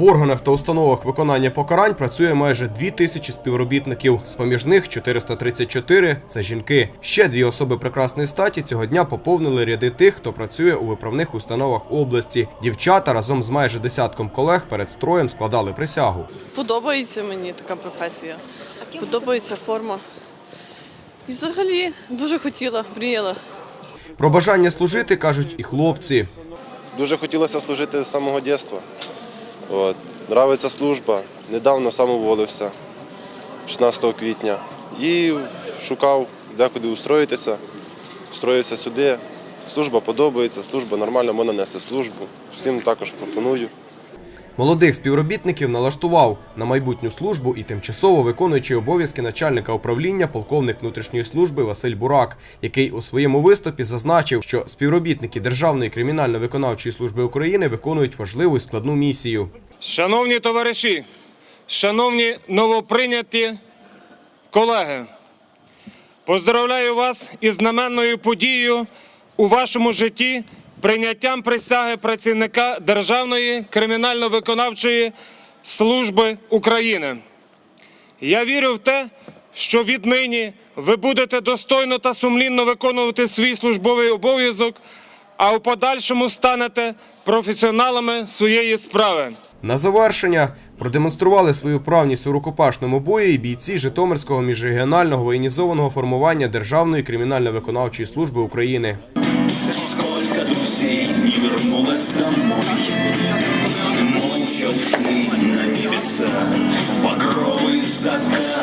В органах та установах виконання покарань працює майже дві тисячі співробітників. З поміж них 434 – це жінки. Ще дві особи прекрасної статі цього дня поповнили ряди тих, хто працює у виправних установах області. Дівчата разом з майже десятком колег перед строєм складали присягу. Подобається мені така професія. Подобається форма. І взагалі дуже хотіла, мріяла. Про бажання служити кажуть і хлопці. Дуже хотілося служити з самого дитинства. От. Нравиться служба. Недавно сам уволився 16 квітня. І шукав, де куди устроїтися. Устроївся сюди. Служба подобається, служба нормальна, можна нести службу. Всім також пропоную. Молодих співробітників налаштував на майбутню службу і тимчасово виконуючий обов'язки начальника управління полковник внутрішньої служби Василь Бурак, який у своєму виступі зазначив, що співробітники Державної кримінально-виконавчої служби України виконують важливу і складну місію. Шановні товариші, шановні новоприйняті колеги, поздравляю вас із знаменною подією у вашому житті прийняттям присяги працівника Державної кримінально-виконавчої служби України. Я вірю в те, що віднині ви будете достойно та сумлінно виконувати свій службовий обов'язок, а у подальшому станете професіоналами своєї справи. На завершення продемонстрували свою правність у рукопашному бою і бійці Житомирського міжрегіонального воєнізованого формування Державної кримінально-виконавчої служби України. На небеса. В закат